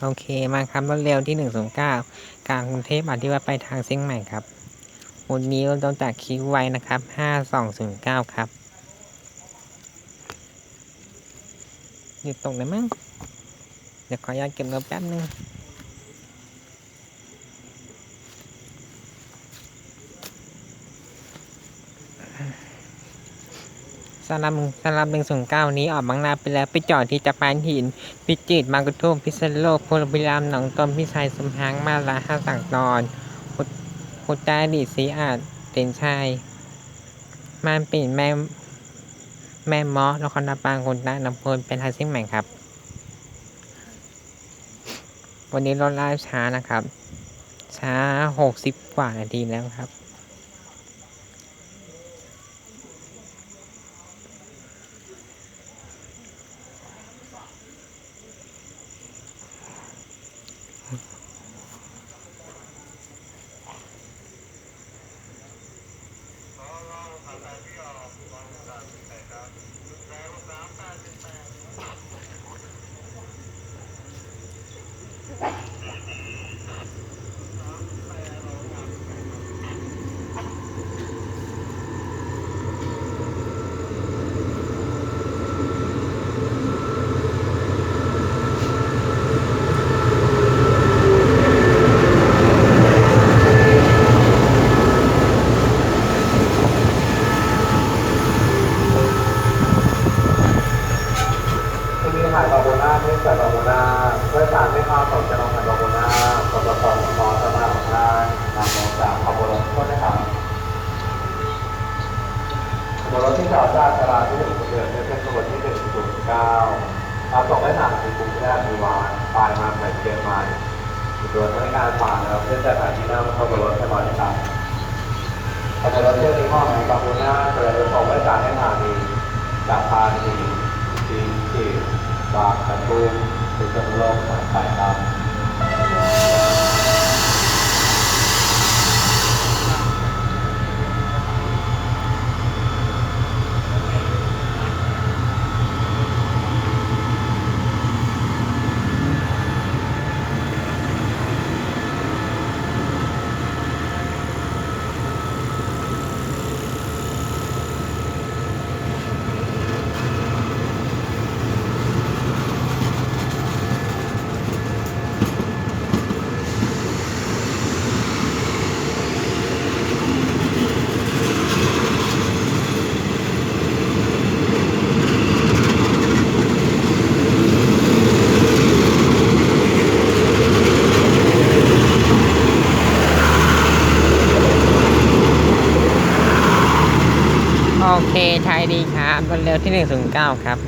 โอเคมาครับรถเร็วที่หนึ่งศูนย์เก้ากลางกรุงเทพอธิวัตไปทางเชียงใหม่ครับวันนี้เราต้องจากคิวไว้นะครับห้าสองศูนย์เก้าครับอยู่ตรงไหนมั้งเดี๋ยวขออนุญาตเก็บเงินแป๊บนึง สำหรับสำหรับหนึ่งศูนเก้านี้ออกบางนาไปแล้ว ไปจอดที่จักรพรรดิหิน พิจิตรบางกระทุ่มพิษณุโลกโพลพิรามหนองตมพิชัยสมหางมาลาห้าสั่งนอนพุทพุทธาดีศรีอาจเต็นชัยมานปิ่นแม่แม่เมาะนครนาปางคนตะนำพลเป็นทางเส้นใหม่ครับ วันนี้รถล่าช้านะครับ ช้าหกสิบกว่านาทีแล้วครับ ที่นี่หายบาโบนาเนื่องจากบาโบนาเพื่อสารไม่ความสนใจลองหายบาโบนาปตทขอสมาของทางนำลงจากขบวนรถโทษนะครับขบ วรถที่จอดจากตลาที่หนึ่งเดือนเป็นขบวนที่หนึ่งศูนย์เก้ารับส่งได้สามสิบกรุงเทพมีวานปลายมาเป็นเชียงใหม่โดยพนักงานผ่านแล้วเพื่อจะถ่ายที่นั่งขบวนรถให้หน่อยนะครับขบวนรถเที่ยวนี้ห้องในบาโบนาเปิดส่งได้สารให้ทางนี้จากพานีทีที่บางกระตุ้มเป็นจำลองหมายไปครับ โอเคใช่ดีครับบนเรือที่ 109 ครับ